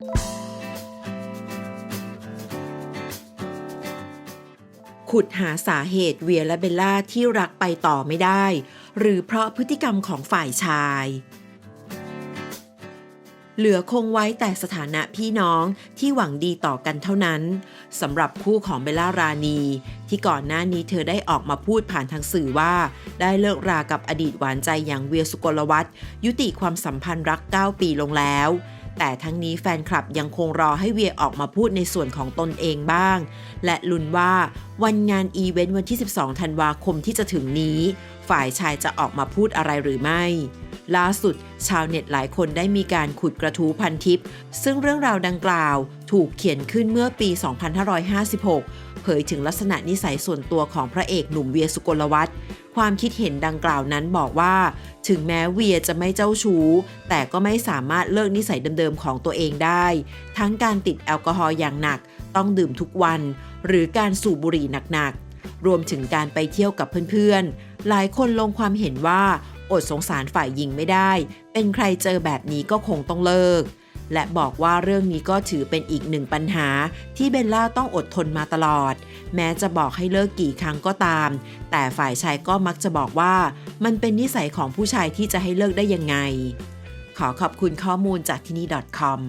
ขุดหาสาเหตุเวียและเบลล่าที่รักไปต่อไม่ได้ หรือเพราะพฤติกรรมของฝ่ายชาย เหลือคงไว้แต่สถานะพี่น้องที่หวังดีต่อกันเท่านั้นสำหรับคู่ของเบลล่ารานีที่ก่อนหน้านี้เธอได้ออกมาพูดผ่านทางสื่อว่า ได้เลิกรากับอดีตหวานใจอย่างเวียสุกลวัฒน์ยุติความสัมพันธ์รัก 9 ปีลงแล้ว แต่ทั้งนี้แฟนคลับยังคงรอให้เวียออกมาพูดในส่วนของตนเองบ้าง และลุ้นว่าวันงานอีเวนต์วันที่ 12 ธันวาคมที่จะถึงนี้ ฝ่ายชายจะออกมาพูดอะไรหรือไม่ ล่าสุด ชาวเน็ตหลายคนได้มีการขุดกระทู้พันทิป ซึ่งเรื่องราวดังกล่าว ถูกเขียนขึ้นเมื่อปี 2556 เผยถึงลักษณะนิสัยส่วนตัวของพระเอกหนุ่มเวียสุกลวัฒน์ความคิดเห็นดังกล่าวนั้นบอกว่า ถึงแม้เวียจะไม่เจ้าชู้ แต่ก็ไม่สามารถเลิกนิสัยเดิมๆของตัวเองได้ ทั้งการติดแอลกอฮอล์อย่างหนัก ต้องดื่มทุกวัน หรือการสูบบุหรี่หนักๆ รวมถึงการไปเที่ยวกับเพื่อนๆ หลายคนลงความเห็นว่าอดสงสารฝ่ายหญิงไม่ได้ เป็นใครเจอแบบนี้ก็คงต้องเลิก และบอกว่าเรื่องนี้ก็ถือเป็นอีกหนึ่งปัญหา ที่เบลล่าต้องอดทนมาตลอด แม้จะบอกให้เลิกกี่ครั้งก็ตาม แต่ฝ่ายชายก็มักจะบอกว่า มันเป็นนิสัยของผู้ชายที่จะให้เลิกได้ยังไง ขอขอบคุณข้อมูลจากที่นี่ .com